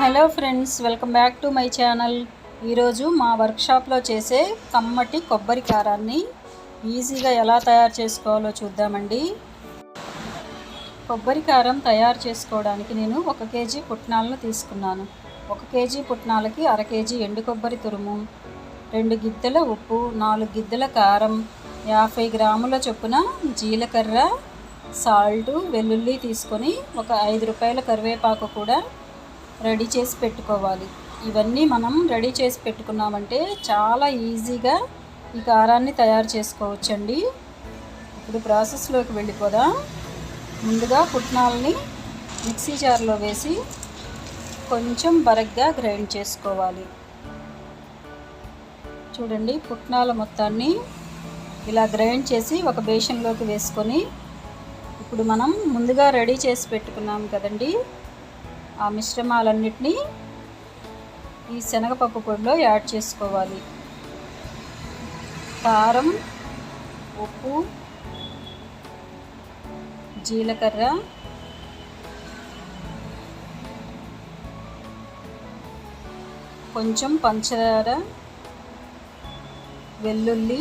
Hello friends welcome back to my channel. ఈరోజు మా వర్క్షాప్లో చేసే కమ్మటి కొబ్బరి కారాన్ని ఈజీగా ఎలా తయారు చేసుకోవాలో చూద్దామండి. కొబ్బరి కారం తయారు చేసుకోవడానికి నేను ఒక కేజీ పుట్నాలను తీసుకున్నాను. ఒక కేజీ పుట్నాలకి అర కేజీ ఎండు కొబ్బరి తురుము రెండు గిద్దెల ఉప్పు నాలుగు గిద్దెల కారం యాభై గ్రాముల చొప్పున జీలకర్ర సాల్టు వెల్లుల్లి తీసుకొని ఒక ఐదు రూపాయల కరివేపాకు కూడా రెడీ చేసి పెట్టుకోవాలి. ఇవన్నీ మనం రెడీ చేసి పెట్టుకున్నామంటే చాలా ఈజీగా ఈ కారాన్ని తయారు చేసుకోవచ్చండి. ఇప్పుడు ప్రాసెస్లోకి వెళ్ళిపోదాం. ముందుగా పుట్నాలని మిక్సీ జార్లో వేసి కొంచెం బరగ్గా గ్రైండ్ చేసుకోవాలి. చూడండి పుట్నాల మొత్తాన్ని ఇలా గ్రైండ్ చేసి ఒక బేషన్లోకి వేసుకొని ఇప్పుడు మనం ముందుగా రెడీ చేసి పెట్టుకున్నాం కదండి. ఆ మిశ్రమాలన్నిటినీ ఈ శనగపప్పు పొడిలో యాడ్ చేసుకోవాలి. కారం ఉప్పు జీలకర్ర కొంచెం పంచదార వెల్లుల్లి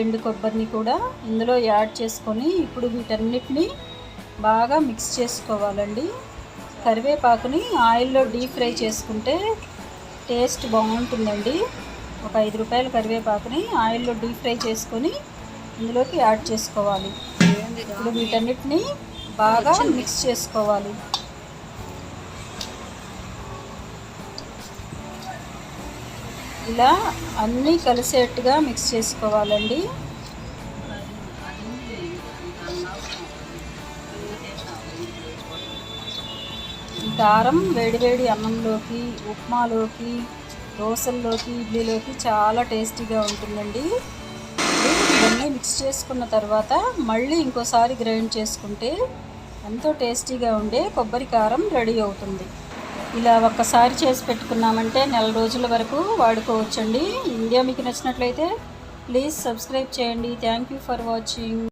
ఎండు కొబ్బరిని కూడా ఇందులో యాడ్ చేసుకొని ఇప్పుడు వీటన్నిటిని బాగా మిక్స్ చేసుకోవాలండి. కరివేపాకుని ఆయిల్లో డీప్ ఫ్రై చేసుకుంటే టేస్ట్ బాగుంటుందండి. ఒక ఐదు రూపాయల కరివేపాకుని ఆయిల్లో డీప్ ఫ్రై చేసుకొని ఇందులోకి యాడ్ చేసుకోవాలి. ఇప్పుడు వీటన్నిటిని బాగా మిక్స్ చేసుకోవాలి. ఇలా అన్నీ కలిసేట్టుగా మిక్స్ చేసుకోవాలండి. కారం వేడివేడి అన్నంలోకి ఉప్మాలోకి దోశల్లోకి ఇడ్లీలోకి చాలా టేస్టీగా ఉంటుందండి. ఇవన్నీ మిక్స్ చేసుకున్న తర్వాత మళ్ళీ ఇంకోసారి గ్రైండ్ చేసుకుంటే ఎంతో టేస్టీగా ఉండే కొబ్బరి కారం రెడీ అవుతుంది. ఇలా ఒక్కసారి చేసి పెట్టుకున్నామంటే నెల రోజుల వరకు వాడుకోవచ్చండి. ఇండియా మీకు నచ్చినట్లయితే ప్లీజ్ సబ్స్క్రైబ్ చేయండి. Thank you for watching